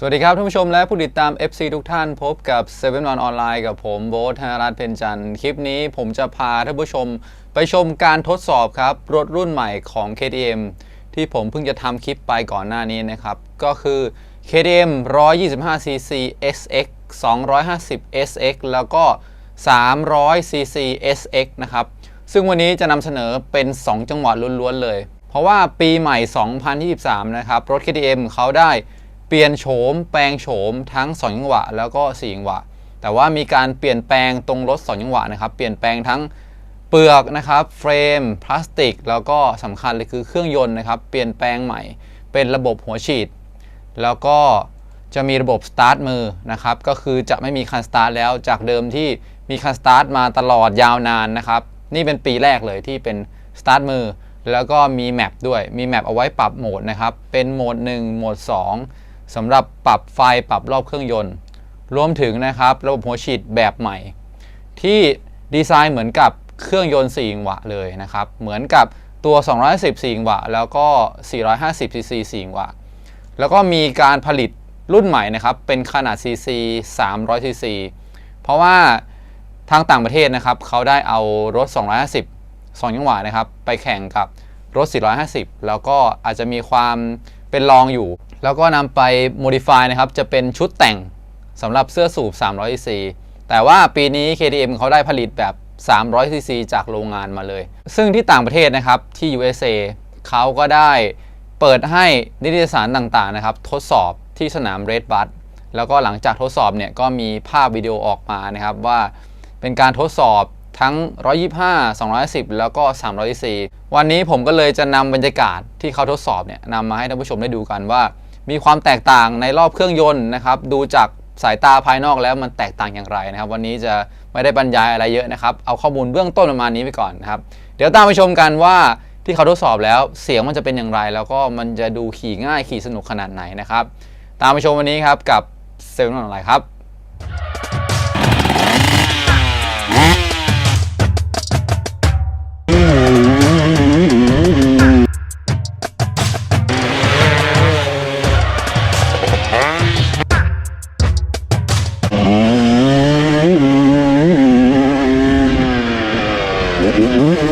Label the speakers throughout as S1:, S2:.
S1: สวัสดีครับท่านผู้ชมและผู้ติดตาม FC ทุกท่านพบกับ7 1 1ออนไลน์กับผมโบ๊ทธนรัตน์เพ็ญจันทร์คลิปนี้ผมจะพาท่านผู้ชมไปชมการทดสอบครับ รถรุ่นใหม่ของ KTM ที่ผมเพิ่งจะทำคลิปไปก่อนหน้านี้นะครับ ก็คือ KTM 125cc SX 250 SX แล้วก็ 300cc SX นะครับ ซึ่งวันนี้จะนำเสนอเป็น 2 จังหวะล้วนๆเลย เพราะว่าปีใหม่ 2023 นะครับ รถ KTM เขาได้ เปลี่ยนโฉมแปลงโฉมทั้ง 2 จังหวะ แล้วก็ 4 จังหวะ แต่ว่ามีการเปลี่ยนแปลงตรงรถ 2 จังหวะนะครับ เปลี่ยนแปลงทั้งเปลือกนะครับ เฟรม พลาสติก แล้วก็สำคัญเลยคือเครื่องยนต์นะครับ เปลี่ยนแปลงใหม่ เป็นระบบหัวฉีด แล้วก็จะมีระบบสตาร์ทมือนะครับ ก็คือจะไม่มีคันสตาร์ทแล้ว จากเดิมที่มีคันสตาร์ทมาตลอดยาวนานนะครับ นี่เป็นปีแรกเลยที่เป็นสตาร์ทมือ แล้วก็มีแมปด้วย มีแมปเอาไว้ปรับโหมดนะครับ เป็นโหมด 1 โหมด 2 สำหรับปรับไฟปรับรอบเครื่องยนต์ รวมถึงนะครับ ระบบหัวฉีดแบบใหม่ ที่ดีไซน์เหมือนกับเครื่องยนต์4จังหวะเลยนะครับ เหมือนกับตัว 210 4จังหวะแล้วก็ 450 cc 4จังหวะแล้วก็มีการผลิตรุ่นใหม่นะครับ เป็นขนาด cc 300 cc เพราะว่าทางต่างประเทศนะครับ เขาได้เอารถ 250 2จังหวะนะครับ ไปแข่งกับรถ 450 แล้วก็อาจจะมีความเป็นรองอยู่ แล้วก็นำไป modify นะครับ จะเป็นชุดแต่งสำหรับเสื้อสูบ 300 cc แต่ว่าปีนี้ KTM เขาได้ผลิตแบบ 300 cc จากโรงงานมาเลย ซึ่งที่ต่างประเทศนะครับ ที่ USA เขาก็ได้เปิดให้นิตยสารต่างๆนะครับ ทดสอบที่สนาม Red b u t แล้วก็หลังจากทดสอบเนี่ยก็มีภาพวิดีโอออกมานะครับว่าเป็นการทดสอบทั้ง 125 210 แล้วก็300 cc วันนี้ผมก็เลยจะนำบรรยากาศที่เขาทดสอบเนี่ยนำมาให้ท่านผู้ชมได้ดูกันว่า มีความแตกต่างในรอบเครื่องยนต์นะครับดูจากสายตาภายนอกแล้วมันแตกต่างอย่างไรนะครับ วันนี้จะไม่ได้บรรยายอะไรเยอะนะครับ เอาข้อมูลเบื้องต้นประมาณนี้ไปก่อนนะครับ เดี๋ยวตามไปชมกันว่าที่เขาทดสอบแล้วเสียงมันจะเป็นอย่างไร แล้วก็มันจะดูขี่ง่ายขี่สนุกขนาดไหนนะครับ ตามไปชมวันนี้ครับกับเซลล์นอนอะไรครับ
S2: ค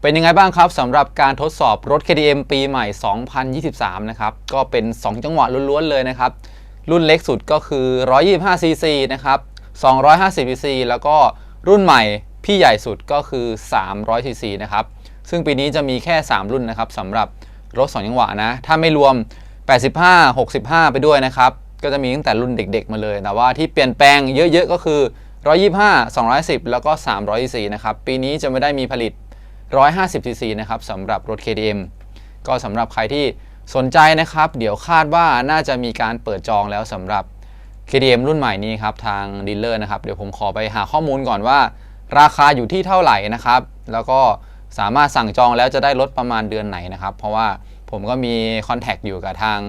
S1: เป็นยังไงบ้างครับสำหรับการทดสอบรถ KTM ปีใหม่ 2023 นะครับ ก็เป็น 2 จังหวะล้วนๆ เลยนะครับ รุ่นเล็กสุดก็คือ 125cc นะครับ 250cc แล้วก็รุ่นใหม่พี่ใหญ่สุดก็คือ 300cc นะครับ ซึ่งปีนี้จะมีแค่ 3 รุ่นนะครับสำหรับรถ 2 จังหวะนะ ถ้าไม่รวม 85 65 ไปด้วยนะครับ ก็จะมีตั้งแต่รุ่นเด็กๆมาเลย แต่ว่าที่เปลี่ยนแปลงเยอะๆก็คือ 125 210 แล้วก็ 300นะครับ ปีนี้จะไม่ได้มีผลิต 150cc นะครับสำหรับรถ KTM ก็สำหรับใครที่สนใจนะครับ เดี๋ยวคาดว่าน่าจะมีการเปิดจองแล้วสำหรับ KTM รุ่นใหม่นี้ครับ ทางดีลเลอร์นะครับ เดี๋ยวผมขอไปหาข้อมูลก่อนว่า ราคาอยู่ที่เท่าไหร่นะครับ แล้วก็สามารถสั่งจองแล้วจะได้รถประมาณเดือนไหนนะครับ เพราะว่าผมก็มีคอนแทคอยู่กับทาง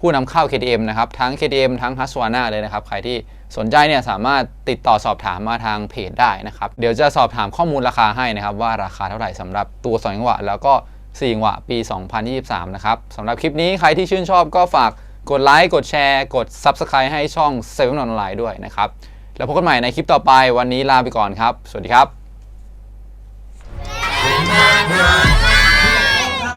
S1: ผู้นำเข้า KTM นะครับทั้ง KTM ทั้ง h u s w a n a เลยนะครับ ใครที่สนใจเนี่ยสามารถติดต่อสอบถามมาทางเพจได้นะครับ เดี๋ยวจะสอบถามข้อมูลราคาให้นะครับ ว่าราคาเท่าไหร่สำหรับตัว2จังหวะ แล้วก็4จังหวะปี 2023 นะครับสำหรับคลิปนี้ใครที่ชื่นชอบก็ฝากกดไลค์กดแชร์กด Subscribe ให้ช่อง7 on Online ด้วยนะครับ แล้วพบกันใหม่ในคลิปต่อไปวันนี้ลาไปก่อนครับ สวัสดีครับ